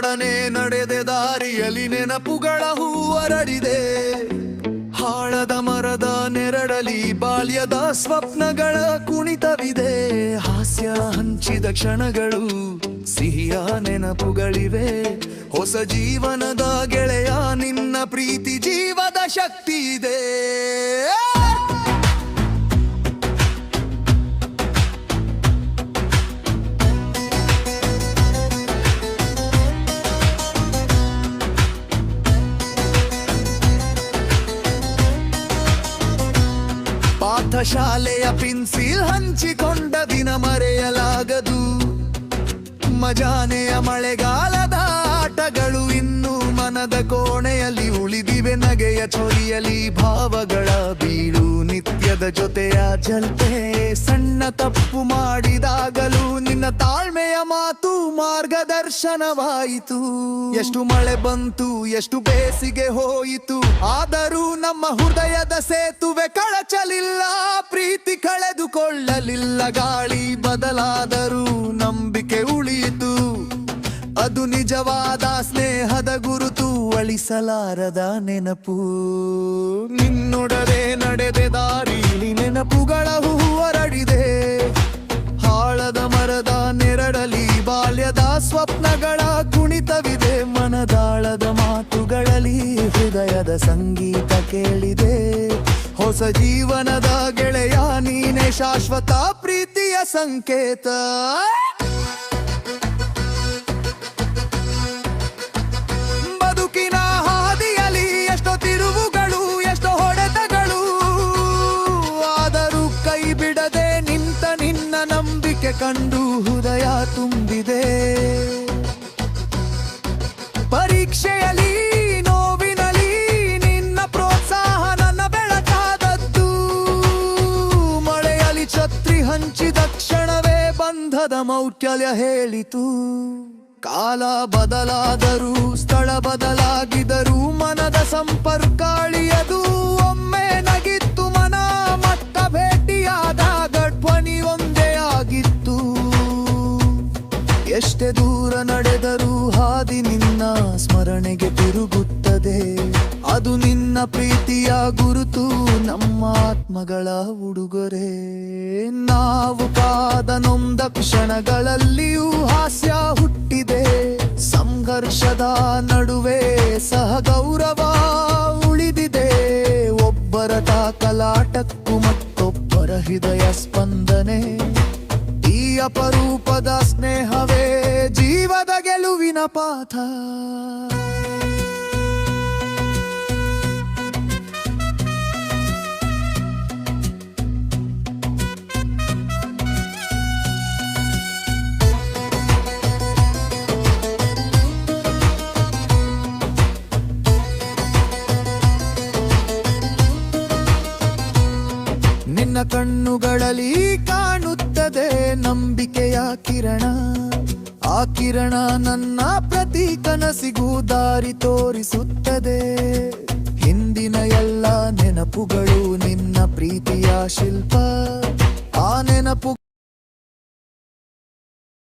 ನಿನ್ನೊಡನೆ ನಡೆದೆ ದಾರಿಯಲ್ಲಿ ನೆನಪುಗಳ ಹೂವರಡಿದೆ ಹಾಳದ ಮರದ ನೆರಳಲಿ ಬಾಲ್ಯದ ಸ್ವಪ್ನಗಳ ಕುಣಿತವಿದೆ. ಹಾಸ್ಯ ಹಂಚಿದ ಕ್ಷಣಗಳು ಸಿಹಿಯ ನೆನಪುಗಳಿವೆ. ಹೊಸ ಜೀವನದ ಗೆಳೆಯ ನಿನ್ನ ಪ್ರೀತಿ ಜೀವದ ಶಕ್ತಿ ಇದೆ. ಪಾಠಶಾಲೆಯ ಪೆನ್ಸಿಲ್ ಹಂಚಿಕೊಂಡ ದಿನ ಮರೆಯಲಾಗದು. ಮಜಾನೆಯ ಮಳೆಗಾಲದ ಆಟಗಳು ಇನ್ನು ಮನದ ಕೋಣೆಯಲ್ಲಿ ಉಳಿದಿವೆ. ನಗೆಯ ಚೊರಿಯಲಿ ಭಾವಗಳ ಬೀಳು ನಿತ್ಯದ ಜೊತೆಯ ಜಲ್ಪೆ. ಸಣ್ಣ ತಪ್ಪು ಮಾಡಿದಾಗಲೂ ನಿನ್ನ ತಾಳ್ಮೆಯ ಮಾತು ಮಾರ್ಗದರ್ಶನವಾಯಿತು. ಎಷ್ಟು ಮಳೆ ಬಂತು, ಎಷ್ಟು ಬೇಸಿಗೆ ಹೋಯಿತು. ಆದರೂ ನಮ್ಮ ಹೃದಯದ ಸೇತುವೆ ಕಳಚಲಿಲ್ಲ, ಪ್ರೀತಿ ಕಳೆದುಕೊಳ್ಳಲಿಲ್ಲ, ಗಾಳಿ ಬದಲಾದರೂ ನಂಬಿಕೆ ಉಳಿಯಿತು. ಅದು ನಿಜವಾದ ಸ್ನೇಹದ ಗುರುತು ಅಳಿಸಲಾರದ ನೆನಪು. ನಿನ್ನೊಡನೆ ನಡೆದೆ ದಾರಿ ನೆನಪುಗಳ ಸ್ವಪ್ನಗಳ ಕುಣಿತವಿದೆ ಮನದಾಳದ ಮಾತುಗಳಲ್ಲಿ ಹೃದಯದ ಸಂಗೀತ ಕೇಳಿದೆ. ಹೊಸ ಜೀವನದ ಗೆಳೆಯ ನೀನೆ ಶಾಶ್ವತ ಪ್ರೀತಿಯ ಸಂಕೇತ. ನಂಬಿಕೆ ಕಂಡು ಹೃದಯ ತುಂಬಿದೆ. ಪರೀಕ್ಷೆಯಲ್ಲಿ ನಿನ್ನ ಪ್ರೋತ್ಸಾಹ ನನ್ನ ಛತ್ರಿ ಹಂಚಿದ ಕ್ಷಣವೇ ಬಂಧದ ಮೌಟ್ಯಲ್ಯ ಹೇಳಿತು. ಕಾಲ ಬದಲಾದರೂ, ಸ್ಥಳ ಬದಲಾಗಿದರೂ ಮನದ ಸಂಪರ್ಕ ಸ್ಮರಣೆಗೆ ತಿರುಗುತ್ತದೆ. ಅದು ನಿನ್ನ ಪ್ರೀತಿಯ ಗುರುತು, ನಮ್ಮ ಆತ್ಮಗಳ ಉಡುಗೊರೆ. ನಾವು ಕಾದ ನೊಂದ ಕ್ಷಣಗಳಲ್ಲಿಯೂ ಹಾಸ್ಯ ಹುಟ್ಟಿದೆ. ಸಂಘರ್ಷದ ನಡುವೆ ಸಹ ಗೌರವ ಉಳಿದಿದೆ. ಒಬ್ಬರ ತಾಕಲಾಟಕ್ಕೂ ಮತ್ತೊಬ್ಬರ ಹೃದಯ ಸ್ಪಂದನೆ. ಈ ಅಪರೂಪದ ಸ್ನೇಹವೇ ಜೀವದ ಗೆಲುವಿನ ಪಾಥ. ನಿನ್ನ ಕಣ್ಣುಗಳಲ್ಲಿ ಕಾಣುತ್ತದೆ ನಂಬಿಕೆಯ ಕಿರಣ. ಆ ಕಿರಣ ನನ್ನ ಪ್ರತಿ ಕನಸಿಗೂ ದಾರಿ ತೋರಿಸುತ್ತದೆ. ಹಿಂದಿನ ಎಲ್ಲ ನೆನಪುಗಳು ನಿನ್ನ ಪ್ರೀತಿಯ ಶಿಲ್ಪ. ಆ ನೆನಪು